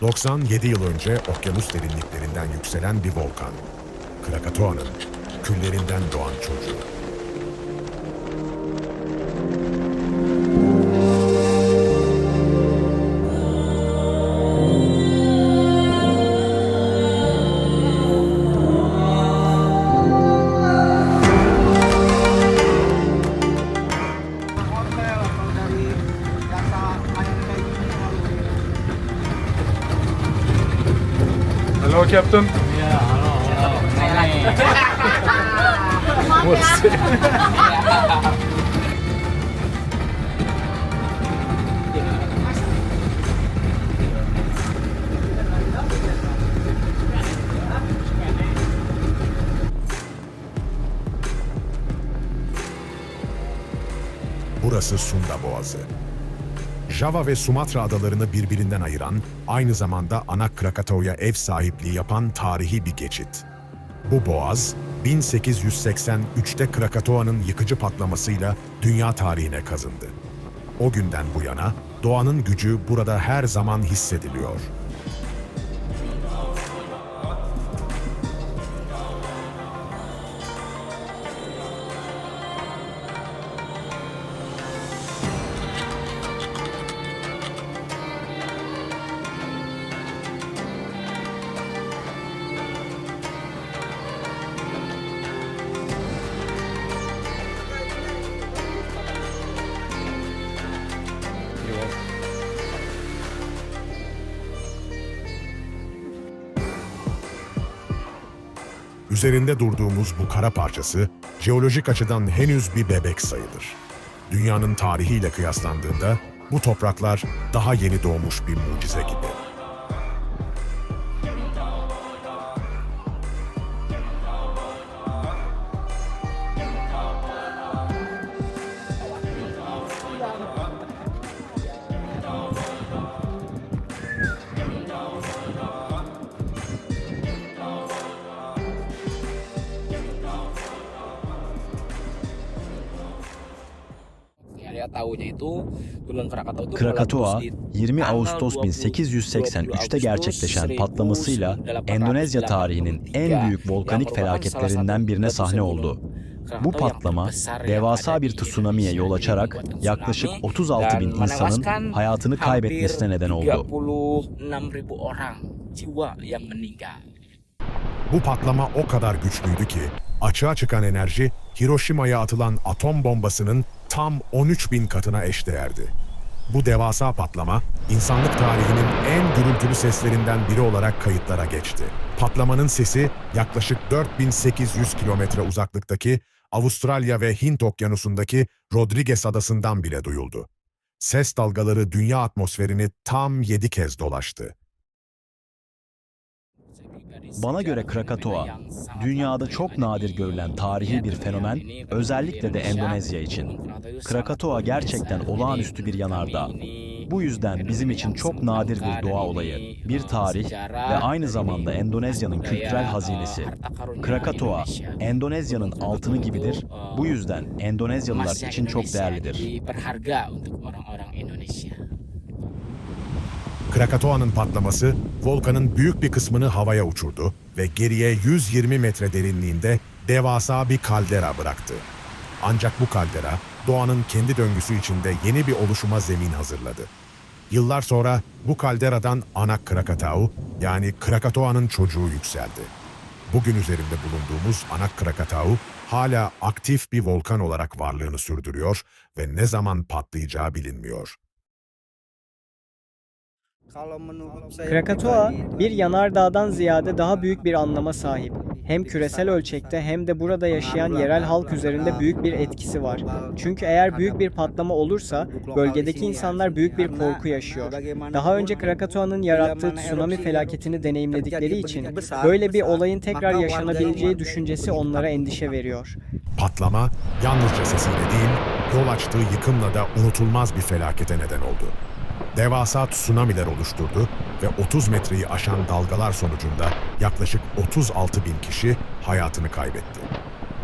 97 yıl önce okyanus derinliklerinden yükselen bir volkan. Krakatoa'nın küllerinden doğan çocuğu. Halo Captain. saya lagi What's Burası Sunda Boğazı. Java ve Sumatra adalarını birbirinden ayıran, aynı zamanda ana Krakatau'ya ev sahipliği yapan tarihi bir geçit. Bu boğaz, 1883'te Krakatau'nun yıkıcı patlamasıyla dünya tarihine kazındı. O günden bu yana doğanın gücü burada her zaman hissediliyor. Üzerinde durduğumuz bu kara parçası jeolojik açıdan henüz bir bebek sayılır. Dünyanın tarihiyle kıyaslandığında bu topraklar daha yeni doğmuş bir mucize gibi. Ya tahunya itu Gunung Krakatau itu Krakatoa, meletus di 20 tanggal Ağustos 20 1883'te gerçekleşen 1983 patlamasıyla Endonezya tarihinin en büyük volkanik felaketlerinden birine sahne oldu. Bu patlama devasa bir tsunami'ye yol açarak yaklaşık 36 bin insanın hayatını kaybetmesine neden oldu. 36.000 orang jiwa yang meninggal. Bu patlama o kadar güçlüydü ki açığa çıkan enerji Hiroşima'ya atılan atom bombasının tam 13 bin katına eşdeğerdi. Bu devasa patlama insanlık tarihinin en gürültülü seslerinden biri olarak kayıtlara geçti. Patlamanın sesi yaklaşık 4800 kilometre uzaklıktaki Avustralya ve Hint okyanusundaki Rodriguez adasından bile duyuldu. Ses dalgaları dünya atmosferini tam 7 kez dolaştı. Bana göre Krakatoa, dünyada çok nadir görülen tarihi bir fenomen, özellikle de Endonezya için. Krakatoa gerçekten olağanüstü bir yanardağ. Bu yüzden bizim için çok nadir bir doğa olayı, bir tarih ve aynı zamanda Endonezya'nın kültürel hazinesi. Krakatoa, Endonezya'nın altını gibidir. Bu yüzden Endonezyalılar için çok değerlidir. Krakatoa'nın patlaması volkanın büyük bir kısmını havaya uçurdu ve geriye 120 metre derinliğinde devasa bir kaldera bıraktı. Ancak bu kaldera doğanın kendi döngüsü içinde yeni bir oluşuma zemin hazırladı. Yıllar sonra bu kalderadan ana Krakatau yani Krakatoa'nın çocuğu yükseldi. Bugün üzerinde bulunduğumuz ana Krakatau hala aktif bir volkan olarak varlığını sürdürüyor ve ne zaman patlayacağı bilinmiyor. Krakatoa bir yanardağdan ziyade daha büyük bir anlama sahip. Hem küresel ölçekte hem de burada yaşayan yerel halk üzerinde büyük bir etkisi var. Çünkü eğer büyük bir patlama olursa bölgedeki insanlar büyük bir korku yaşıyor. Daha önce Krakatoa'nın yarattığı tsunami felaketini deneyimledikleri için böyle bir olayın tekrar yaşanabileceği düşüncesi onlara endişe veriyor. Patlama yalnızca sesiyle değil, yol açtığı yıkımla da unutulmaz bir felakete neden oldu. Devasa tsunamiler oluşturdu ve 30 metreyi aşan dalgalar sonucunda yaklaşık 36 bin kişi hayatını kaybetti.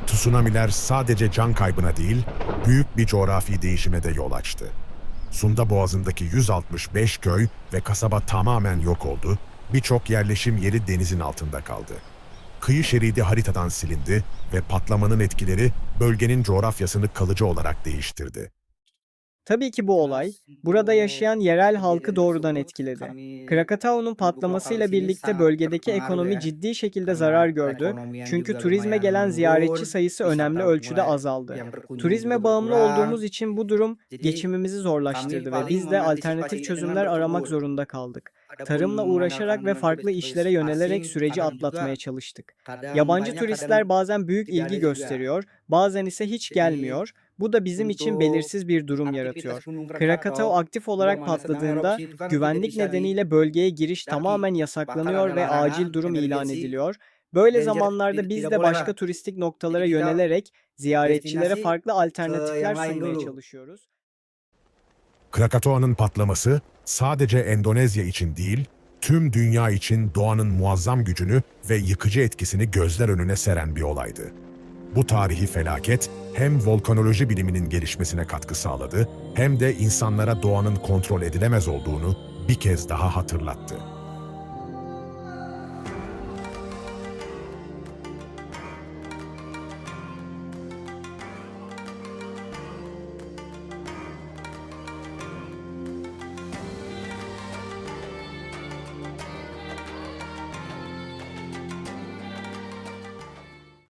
Tsunamiler sadece can kaybına değil, büyük bir coğrafi değişime de yol açtı. Sunda Boğazı'ndaki 165 köy ve kasaba tamamen yok oldu, birçok yerleşim yeri denizin altında kaldı. Kıyı şeridi haritadan silindi ve patlamanın etkileri bölgenin coğrafyasını kalıcı olarak değiştirdi. Tabii ki bu olay, burada yaşayan yerel halkı doğrudan etkiledi. Krakatau'nun patlamasıyla birlikte bölgedeki ekonomi ciddi şekilde zarar gördü. Çünkü turizme gelen ziyaretçi sayısı önemli ölçüde azaldı. Turizme bağımlı olduğumuz için bu durum geçimimizi zorlaştırdı ve biz de alternatif çözümler aramak zorunda kaldık. Tarımla uğraşarak ve farklı işlere yönelerek süreci atlatmaya çalıştık. Yabancı turistler bazen büyük ilgi gösteriyor, bazen ise hiç gelmiyor. Bu da bizim için belirsiz bir durum yaratıyor. Krakatau aktif olarak patladığında güvenlik nedeniyle bölgeye giriş tamamen yasaklanıyor ve acil durum ilan ediliyor. Böyle zamanlarda biz de başka turistik noktalara yönelerek ziyaretçilere farklı alternatifler sunmaya çalışıyoruz. Krakatoa'nın patlaması sadece Endonezya için değil, tüm dünya için doğanın muazzam gücünü ve yıkıcı etkisini gözler önüne seren bir olaydı. Bu tarihi felaket hem volkanoloji biliminin gelişmesine katkı sağladı hem de insanlara doğanın kontrol edilemez olduğunu bir kez daha hatırlattı.